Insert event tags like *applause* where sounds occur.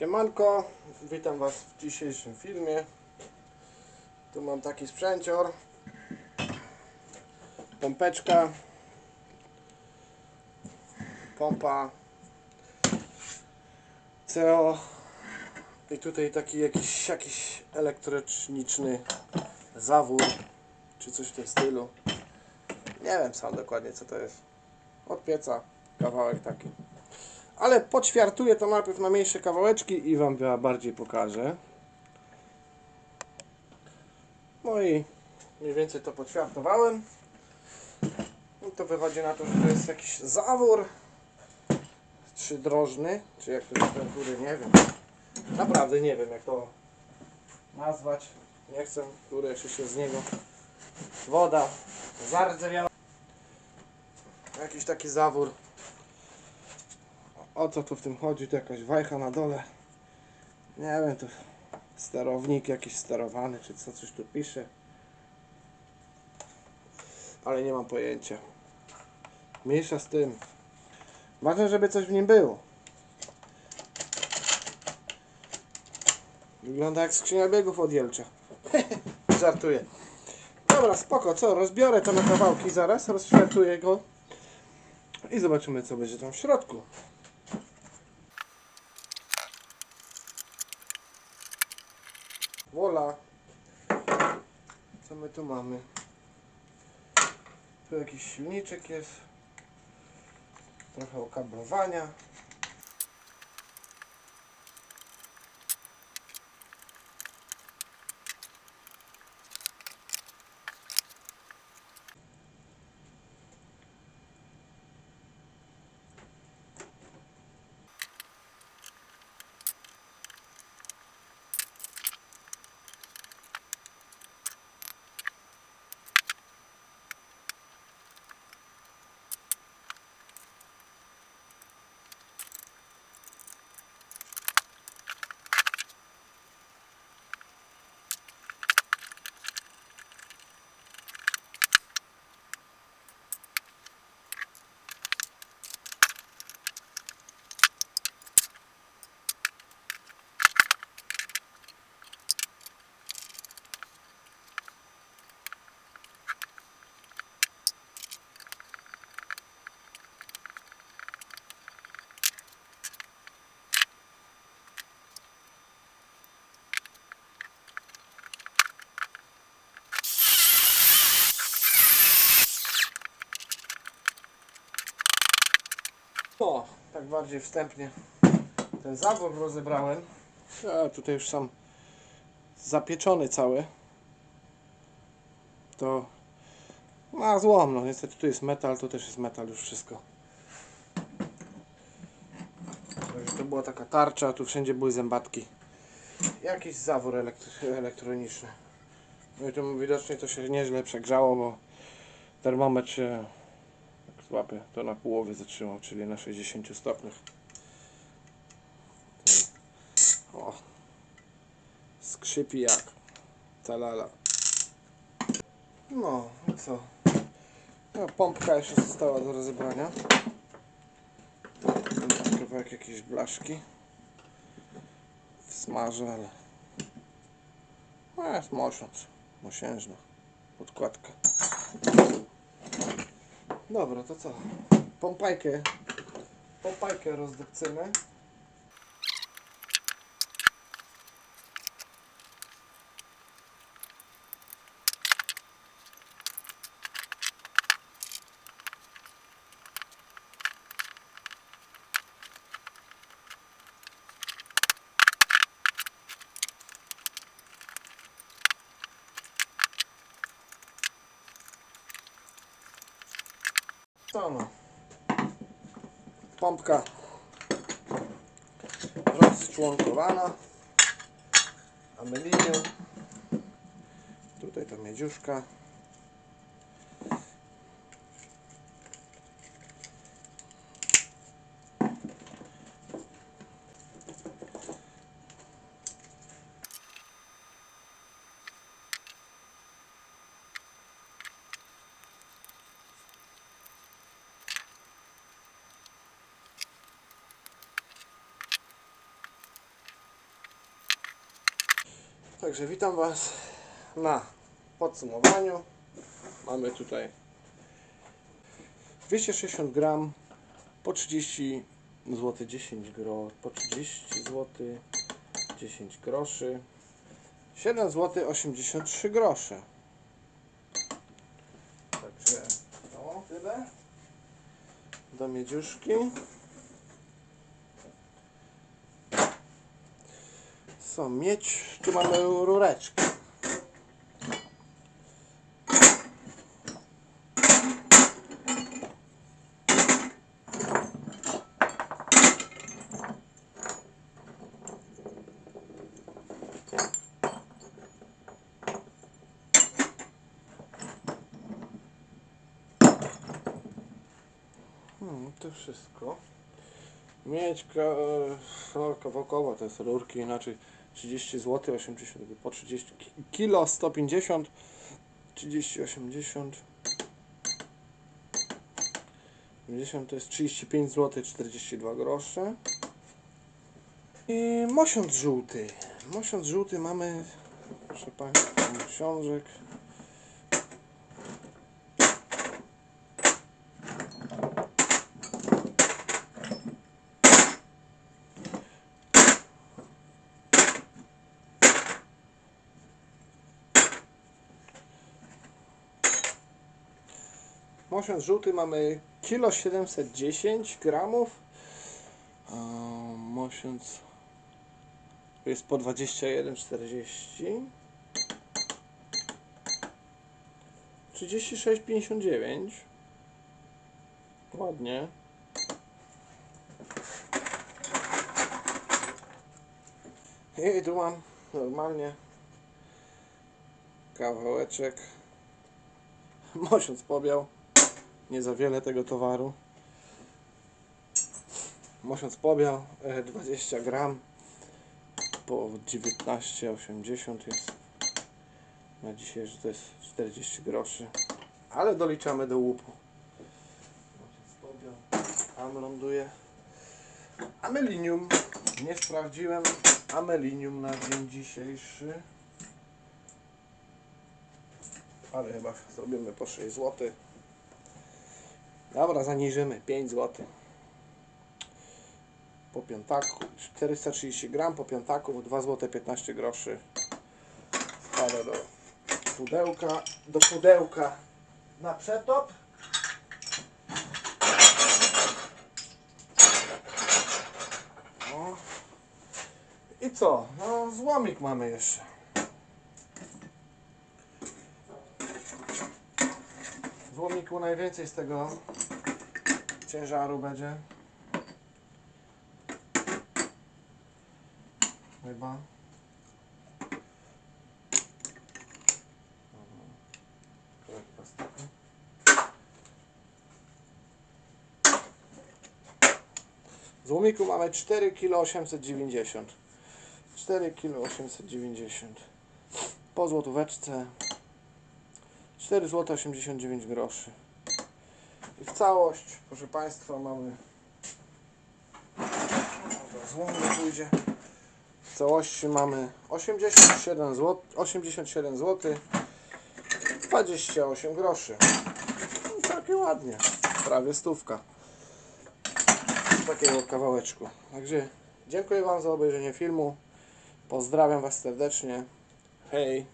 Siemanko, witam Was w dzisiejszym filmie. Tu mam taki sprzęcior. Pompeczka. Pompa. CO. I tutaj taki jakiś, jakiś elektroniczny zawór, czy coś w tym stylu. Nie wiem sam dokładnie co to jest. Od pieca kawałek taki. Ale poćwiartuję to najpierw na mniejsze kawałeczki i Wam ja bardziej pokażę. No i mniej więcej to poćwiartowałem. I to wychodzi na to, że to jest jakiś zawór trzydrożny, czy jak to się ten góry, nie wiem. Naprawdę nie wiem jak to nazwać. Nie chcę, który jeszcze się z niego woda zardzewiała. Jakiś taki zawór o co tu w tym chodzi? To jakaś wajcha na dole. Nie wiem, to sterownik jakiś sterowany, czy co, coś tu pisze. Ale nie mam pojęcia. Mniejsza z tym. Ważne, żeby coś w nim było. Wygląda jak skrzynia biegów od Jelcza. *laughs* Żartuję. Dobra, spoko, co? Rozbiorę to na kawałki zaraz, rozświetluję go i zobaczymy, co będzie tam w środku. Wola. Co my tu mamy? Tu jakiś silniczek jest. Trochę okablowania. O, tak bardziej wstępnie ten zawór rozebrałem. A tutaj już sam zapieczony cały. To ma złom, no niestety tu jest metal, tu też jest metal już wszystko. To była taka tarcza, tu wszędzie były zębatki. Jakiś zawór elektr elektroniczny. No i tu widocznie to się nieźle przegrzało, bo termometr się jak złapie, to na połowie zatrzymał, czyli na 60 stopniach. O, skrzypi jak talala. No, i co? No, pompka jeszcze została do rozebrania. Ten Kawałek jakiejś blaszki. Smażę, ale... No, jest mosiąc. Mosiężna. Podkładka. Dobra, to co? Pompajkę. Pompajkę rozdupcymy. Pompka rozczłonkowana. Amelinium. Tutaj to miedziuszka. Także witam Was na podsumowaniu. Mamy tutaj 260 gram po 30 zł 10 gro, po 30 zł 10 groszy. 7 zł 83 grosze. Także no tyle do miedziuszki co mieć tu mamy rureczkę Hmm, to wszystko. Mieć ka, no, to jest rurki, inaczej 30 zł, 80 po 30 ki- kilo 150, 30, 80. 50 to jest 35 zł 42 grosze. I mosiądz żółty. Mosiądz żółty mamy, proszę Państwa, mosiążek. Mosiądz żółty mamy kilo 710 gramów. Mosiądz jest po 21,40. 36,59. Ładnie. I tu mam normalnie kawałeczek. *laughs* Mosiąc pobiał. Nie za wiele tego towaru. Mosiąc pobiał e, 20 gram po 19,80 jest na dzisiaj, że to jest 40 groszy. Ale doliczamy do łupu. Tam ląduje. Amelinium. Nie sprawdziłem. Amelinium na dzień dzisiejszy. Ale chyba zrobimy po 6 zł. Dobra, zaniżymy 5 zł. Po piątaku 430 gram po piątaku 2 zł 15 groszy. Wkładę do pudełka, do pudełka na przetop. O. I co? No złomik mamy jeszcze. W łomiku najwięcej z tego ciężaru będzie. Chyba. Kawałek plastiku. Z łomiku mamy 4 kg 890. 4 kg 890. Po złotóweczce 4 zł 89 groszy. I w całość, proszę Państwa, mamy złomnie pójdzie. W całości mamy 87 zł, 87 zł 28 groszy. No, takie ładnie. Prawie stówka. Takiego kawałeczku. Także dziękuję Wam za obejrzenie filmu. Pozdrawiam Was serdecznie. Hej.